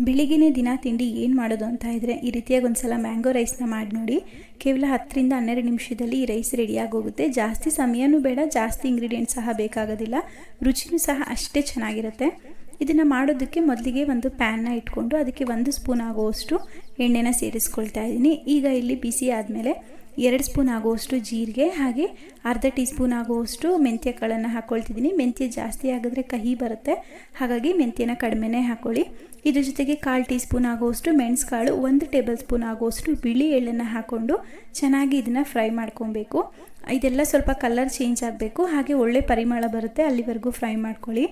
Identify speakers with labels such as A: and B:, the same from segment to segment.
A: ಬೆಳಿಗ್ಗೆನೇ ದಿನ ತಿಂಡಿ ಏನು ಮಾಡೋದು ಅಂತ ಇದ್ದರೆ ಈ ರೀತಿಯಾಗಿ ಒಂದು ಸಲ ಮ್ಯಾಂಗೋ ರೈಸ್ನ ಮಾಡಿ ನೋಡಿ. ಕೇವಲ ಹತ್ತರಿಂದ ಹನ್ನೆರಡು ನಿಮಿಷದಲ್ಲಿ ಈ ರೈಸ್ ರೆಡಿಯಾಗಿ ಹೋಗುತ್ತೆ ಜಾಸ್ತಿ ಸಮಯನೂ ಬೇಡ, ಜಾಸ್ತಿ ಇಂಗ್ರೀಡಿಯೆಂಟ್ಸ್ ಸಹ ಬೇಕಾಗೋದಿಲ್ಲ. ರುಚಿನೂ ಸಹ ಅಷ್ಟೇ ಚೆನ್ನಾಗಿರುತ್ತೆ. ಇದನ್ನು ಮಾಡೋದಕ್ಕೆ ಮೊದಲಿಗೆ ಒಂದು ಪ್ಯಾನ್ನ ಇಟ್ಕೊಂಡು ಅದಕ್ಕೆ ಒಂದು ಸ್ಪೂನ್ ಆಗುವಷ್ಟು ಎಣ್ಣೆನ ಸೇರಿಸ್ಕೊಳ್ತಾ ಇದ್ದೀನಿ. ಈಗ ಇಲ್ಲಿ ಬಿಸಿ ಆದಮೇಲೆ ಎರಡು ಸ್ಪೂನ್ ಆಗುವಷ್ಟು ಜೀರಿಗೆ ಹಾಗೆ ಅರ್ಧ ಟೀ ಸ್ಪೂನ್ ಆಗುವಷ್ಟು ಮೆಂತ್ಯ ಕಾಳನ್ನು ಹಾಕ್ಕೊಳ್ತಿದ್ದೀನಿ ಮೆಂತ್ಯ ಜಾಸ್ತಿ ಆಗಿದ್ರೆ ಕಹಿ ಬರುತ್ತೆ. ಹಾಗಾಗಿ ಮೆಂತ್ಯನ ಕಡಿಮೆನೇ ಹಾಕ್ಕೊಳ್ಳಿ ಇದ್ರ ಜೊತೆಗೆ ಕಾಲು ಟೀ ಸ್ಪೂನ್ ಆಗುವಷ್ಟು ಮೆಣಸುಕಾಳು ಒಂದು ಟೇಬಲ್ ಸ್ಪೂನ್ ಆಗುವಷ್ಟು ಬಿಳಿ ಎಳ್ಳನ್ನು ಹಾಕ್ಕೊಂಡು ಚೆನ್ನಾಗಿ ಇದನ್ನು ಫ್ರೈ ಮಾಡ್ಕೊಬೇಕು. ಇದೆಲ್ಲ ಸ್ವಲ್ಪ ಕಲರ್ ಚೇಂಜ್ ಆಗಬೇಕು. ಹಾಗೆ ಒಳ್ಳೆ ಪರಿಮಳ ಬರುತ್ತೆ. ಅಲ್ಲಿವರೆಗೂ ಫ್ರೈ ಮಾಡ್ಕೊಳ್ಳಿ.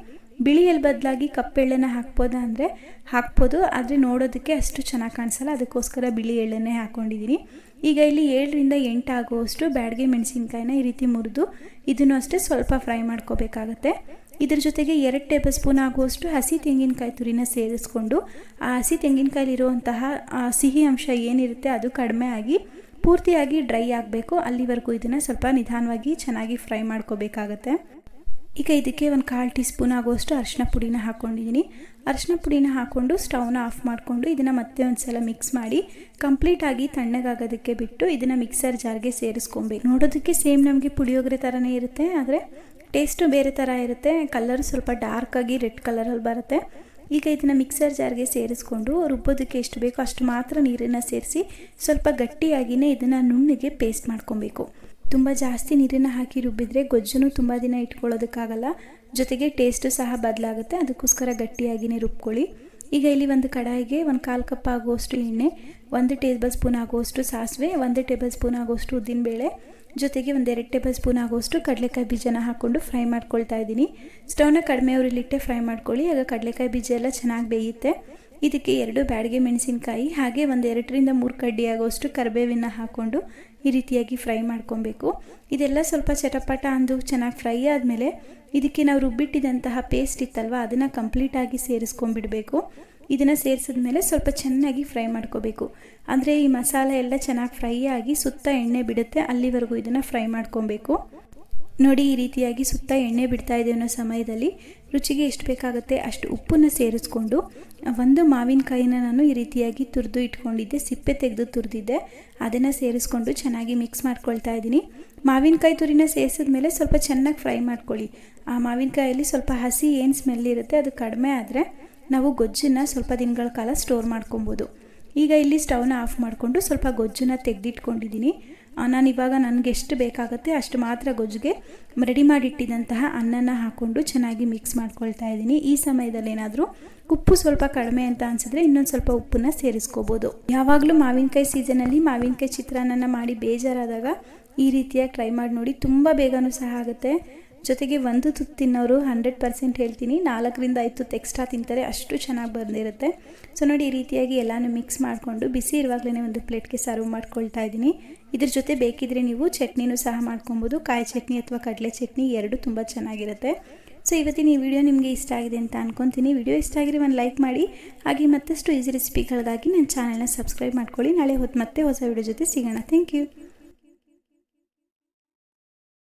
A: ಬಿಳಿ ಎಲ್ಲಿ ಬದಲಾಗಿ ಕಪ್ಪೆಳ್ಳೆನ ಹಾಕ್ಬೋದಾ ಅಂದರೆ ಹಾಕ್ಬೋದು, ಆದರೆ ನೋಡೋದಕ್ಕೆ ಅಷ್ಟು ಚೆನ್ನಾಗಿ ಕಾಣಿಸಲ್ಲ. ಅದಕ್ಕೋಸ್ಕರ ಬಿಳಿ ಎಳ್ಳೆನೇ ಹಾಕ್ಕೊಂಡಿದ್ದೀನಿ ಈಗ ಇಲ್ಲಿ ಏಳರಿಂದ ಎಂಟು ಆಗುವಷ್ಟು ಬ್ಯಾಡಗೆ ಮೆಣಸಿನ್ಕಾಯಿನ ಈ ರೀತಿ ಮುರಿದು ಇದನ್ನು ಅಷ್ಟೇ ಸ್ವಲ್ಪ ಫ್ರೈ ಮಾಡ್ಕೋಬೇಕಾಗತ್ತೆ. ಇದ್ರ ಜೊತೆಗೆ ಎರಡು ಟೇಬಲ್ ಸ್ಪೂನ್ ಆಗುವಷ್ಟು ಹಸಿ ತೆಂಗಿನಕಾಯಿ ತುರಿನ ಸೇರಿಸ್ಕೊಂಡು, ಆ ಹಸಿ ತೆಂಗಿನಕಾಯಿಲಿರುವಂತಹ ಸಿಹಿ ಅಂಶ ಏನಿರುತ್ತೆ ಅದು ಕಡಿಮೆ ಆಗಿ ಪೂರ್ತಿಯಾಗಿ ಡ್ರೈ ಆಗಬೇಕು. ಅಲ್ಲಿವರೆಗೂ ಇದನ್ನು ಸ್ವಲ್ಪ ನಿಧಾನವಾಗಿ ಚೆನ್ನಾಗಿ ಫ್ರೈ ಮಾಡ್ಕೋಬೇಕಾಗತ್ತೆ. ಈಗ ಇದಕ್ಕೆ ಒಂದು ಕಾಲು ಟೀ ಸ್ಪೂನ್ ಆಗುವಷ್ಟು ಅರಿಶಿನ ಪುಡಿನ ಹಾಕ್ಕೊಂಡಿದ್ದೀನಿ. ಅರಿಶಿನ ಪುಡಿನ ಹಾಕ್ಕೊಂಡು ಸ್ಟವ್ನ ಆಫ್ ಮಾಡಿಕೊಂಡು ಇದನ್ನು ಮತ್ತೆ ಒಂದು ಸಲ ಮಿಕ್ಸ್ ಮಾಡಿ ಕಂಪ್ಲೀಟಾಗಿ ತಣ್ಣಗಾಗೋದಕ್ಕೆ ಬಿಟ್ಟು ಇದನ್ನು ಮಿಕ್ಸರ್ ಜಾರ್ಗೆ ಸೇರಿಸ್ಕೊಬೇಕು. ನೋಡೋದಕ್ಕೆ ಸೇಮ್ ನಮಗೆ ಪುಳಿಯೋಗರೆ ಥರನೇ ಇರುತ್ತೆ, ಆದರೆ ಟೇಸ್ಟು ಬೇರೆ ಥರ ಇರುತ್ತೆ. ಕಲರ್ ಸ್ವಲ್ಪ ಡಾರ್ಕಾಗಿ ರೆಡ್ ಕಲರಲ್ಲಿ ಬರುತ್ತೆ. ಈಗ ಇದನ್ನು ಮಿಕ್ಸರ್ ಜಾರ್ಗೆ ಸೇರಿಸ್ಕೊಂಡು ರುಬ್ಬೋದಕ್ಕೆ ಎಷ್ಟು ಬೇಕೋ ಅಷ್ಟು ಮಾತ್ರ ನೀರನ್ನು ಸೇರಿಸಿ ಸ್ವಲ್ಪ ಗಟ್ಟಿಯಾಗಿಯೇ ಇದನ್ನು ನುಣ್ಣಿಗೆ ಪೇಸ್ಟ್ ಮಾಡ್ಕೊಬೇಕು. ತುಂಬ ಜಾಸ್ತಿ ನೀರನ್ನು ಹಾಕಿ ರುಬ್ಬಿದ್ರೆ ಗೊಜ್ಜನ್ನು ತುಂಬ ದಿನ ಇಟ್ಕೊಳ್ಳೋದಕ್ಕಾಗಲ್ಲ. ಜೊತೆಗೆ ಟೇಸ್ಟು ಸಹ ಬದಲಾಗುತ್ತೆ. ಅದಕ್ಕೋಸ್ಕರ ಗಟ್ಟಿಯಾಗಿಯೇ ರುಬ್ಕೊಳ್ಳಿ. ಈಗ ಇಲ್ಲಿ ಒಂದು ಕಡಾಯಿಗೆ ಒಂದು ಕಾಲು ಕಪ್ ಆಗುವಷ್ಟು ಎಣ್ಣೆ, ಒಂದು ಟೇಬಲ್ ಸ್ಪೂನ್ ಆಗುವಷ್ಟು ಸಾಸಿವೆ, ಒಂದು ಟೇಬಲ್ ಸ್ಪೂನ್ ಆಗುವಷ್ಟು ಉದ್ದಿನಬೇಳೆ, ಜೊತೆಗೆ ಒಂದು ಎರಡು ಟೇಬಲ್ ಸ್ಪೂನ್ ಆಗುವಷ್ಟು ಕಡಲೆಕಾಯಿ ಬೀಜನ ಹಾಕ್ಕೊಂಡು ಫ್ರೈ ಮಾಡ್ಕೊಳ್ತಾ ಇದ್ದೀನಿ. ಸ್ಟವ್ನ ಕಡಿಮೆ ಉರಿಲಿಟ್ಟೆ ಫ್ರೈ ಮಾಡ್ಕೊಳ್ಳಿ. ಆಗ ಕಡಲೆಕಾಯಿ ಬೀಜ ಎಲ್ಲ ಚೆನ್ನಾಗಿ ಬೇಯುತ್ತೆ. ಇದಕ್ಕೆ ಎರಡು ಬ್ಯಾಡಿಗೆ ಮೆಣಸಿನಕಾಯಿ, ಹಾಗೆ ಒಂದು ಎರಡರಿಂದ ಮೂರು ಕಡ್ಡಿ ಆಗೋಷ್ಟು ಕರಿಬೇವಿನ ಹಾಕ್ಕೊಂಡು ಈ ರೀತಿಯಾಗಿ ಫ್ರೈ ಮಾಡ್ಕೊಬೇಕು. ಇದೆಲ್ಲ ಸ್ವಲ್ಪ ಚಟಪಟ ಅಂದು ಚೆನ್ನಾಗಿ ಫ್ರೈ ಆದಮೇಲೆ ಇದಕ್ಕೆ ನಾವು ರುಬ್ಬಿಟ್ಟಿದಂತಹ ಪೇಸ್ಟ್ ಇತ್ತಲ್ವ, ಅದನ್ನು ಕಂಪ್ಲೀಟಾಗಿ ಸೇರಿಸ್ಕೊಂಡ್ಬಿಡಬೇಕು. ಇದನ್ನು ಸೇರಿಸಿದ್ಮೇಲೆ ಸ್ವಲ್ಪ ಚೆನ್ನಾಗಿ ಫ್ರೈ ಮಾಡ್ಕೋಬೇಕು. ಅಂದರೆ ಈ ಮಸಾಲೆ ಎಲ್ಲ ಚೆನ್ನಾಗಿ ಫ್ರೈ ಆಗಿ ಸುತ್ತ ಎಣ್ಣೆ ಬಿಡುತ್ತೆ, ಅಲ್ಲಿವರೆಗೂ ಇದನ್ನು ಫ್ರೈ ಮಾಡ್ಕೊಬೇಕು. ನೋಡಿ, ಈ ರೀತಿಯಾಗಿ ಸುತ್ತ ಎಣ್ಣೆ ಬಿಡ್ತಾ ಇದೆ ಅನ್ನೋ ಸಮಯದಲ್ಲಿ ರುಚಿಗೆ ಎಷ್ಟು ಬೇಕಾಗುತ್ತೆ ಅಷ್ಟು ಉಪ್ಪನ್ನು ಸೇರಿಸ್ಕೊಂಡು, ಒಂದು ಮಾವಿನಕಾಯಿನ ನಾನು ಈ ರೀತಿಯಾಗಿ ತುರಿದು ಇಟ್ಕೊಂಡಿದ್ದೆ, ಸಿಪ್ಪೆ ತೆಗೆದು ತುರಿದಿದ್ದೆ. ಅದನ್ನು ಸೇರಿಸ್ಕೊಂಡು ಚೆನ್ನಾಗಿ ಮಿಕ್ಸ್ ಮಾಡ್ಕೊಳ್ತಾ ಇದ್ದೀನಿ. ಮಾವಿನಕಾಯಿ ತುರಿನ ಸೇರಿಸಿದ ಮೇಲೆ ಸ್ವಲ್ಪ ಚೆನ್ನಾಗಿ ಫ್ರೈ ಮಾಡ್ಕೊಳ್ಳಿ. ಆ ಮಾವಿನಕಾಯಲ್ಲಿ ಸ್ವಲ್ಪ ಹಸಿ ಏನು ಸ್ಮೆಲ್ ಇರುತ್ತೆ ಅದು ಕಡಿಮೆ ಆದರೆ ನಾವು ಗೊಜ್ಜನ್ನು ಸ್ವಲ್ಪ ದಿನಗಳ ಕಾಲ ಸ್ಟೋರ್ ಮಾಡ್ಕೊಬೋದು. ಈಗ ಇಲ್ಲಿ ಸ್ಟವ್ನ ಆಫ್ ಮಾಡಿಕೊಂಡು ಸ್ವಲ್ಪ ಗೊಜ್ಜನ್ನು ತೆಗೆದಿಟ್ಕೊಂಡಿದ್ದೀನಿ. ನಾನು ಇವಾಗ ನನಗೆ ಎಷ್ಟು ಬೇಕಾಗುತ್ತೆ ಅಷ್ಟು ಮಾತ್ರ ಗೊಜ್ಜಿಗೆ ರೆಡಿ ಮಾಡಿಟ್ಟಿದ್ದಂತಹ ಅನ್ನನ ಹಾಕ್ಕೊಂಡು ಚೆನ್ನಾಗಿ ಮಿಕ್ಸ್ ಮಾಡ್ಕೊಳ್ತಾ ಇದ್ದೀನಿ. ಈ ಸಮಯದಲ್ಲಿ ಏನಾದರೂ ಉಪ್ಪು ಸ್ವಲ್ಪ ಕಡಿಮೆ ಅಂತ ಅನಿಸಿದ್ರೆ ಇನ್ನೊಂದು ಸ್ವಲ್ಪ ಉಪ್ಪನ್ನ ಸೇರಿಸ್ಕೋಬೋದು. ಯಾವಾಗಲೂ ಮಾವಿನಕಾಯಿ ಸೀಸನಲ್ಲಿ ಮಾವಿನಕಾಯಿ ಚಿತ್ರಾನ್ನ ಮಾಡಿ ಬೇಜಾರಾದಾಗ ಈ ರೀತಿಯಾಗಿ ಟ್ರೈ ಮಾಡಿ ನೋಡಿ ತುಂಬ ಬೇಗನೂ ಸಹ ಆಗುತ್ತೆ. ಜೊತೆಗೆ ಒಂದು ತುತ್ತು ತಿನ್ನೋರು ಹಂಡ್ರೆಡ್ ಪರ್ಸೆಂಟ್ ಹೇಳ್ತೀನಿ. ನಾಲ್ಕರಿಂದ ಐದು ತುತ್ತು ಎಕ್ಸ್ಟ್ರಾ ತಿಂತಾರೆ. ಅಷ್ಟು ಚೆನ್ನಾಗಿ ಬಂದಿರುತ್ತೆ. ಸೊ ನೋಡಿ ಈ ರೀತಿಯಾಗಿ ಎಲ್ಲನೂ ಮಿಕ್ಸ್ ಮಾಡಿಕೊಂಡು ಬಿಸಿ ಇರುವಾಗಲೇ ಒಂದು ಪ್ಲೇಟ್ಗೆ ಸರ್ವ್ ಮಾಡ್ಕೊಳ್ತಾ ಇದ್ದೀನಿ. ಇದ್ರ ಜೊತೆ ಬೇಕಿದ್ರೆ ನೀವು ಚಟ್ನಿನೂ ಸಹ ಮಾಡ್ಕೊಬೋದು ಕಾಯಿ ಚಟ್ನಿ ಅಥವಾ ಕಡಲೆ ಚಟ್ನಿ ಎರಡು ತುಂಬ ಚೆನ್ನಾಗಿರುತ್ತೆ. ಸೊ ಇವತ್ತಿನ ಈ ವಿಡಿಯೋ ನಿಮಗೆ ಇಷ್ಟ ಆಗಿದೆ ಅಂತ ಅನ್ಕೊತೀನಿ. ವಿಡಿಯೋ ಇಷ್ಟ ಆಗಿರಿ ಒಂದು ಲೈಕ್ ಮಾಡಿ. ಹಾಗೆ ಮತ್ತಷ್ಟು ಈಸಿ ರೆಸಿಪಿಗಳಿಗಾಗಿ ನನ್ನ ಚಾನಲ್ನ ಸಬ್ಸ್ಕ್ರೈಬ್ ಮಾಡ್ಕೊಳ್ಳಿ. ನಾಳೆ ಹೊತ್ತು ಮತ್ತೆ ಹೊಸ ವಿಡಿಯೋ ಜೊತೆ ಸಿಗೋಣ. Thank you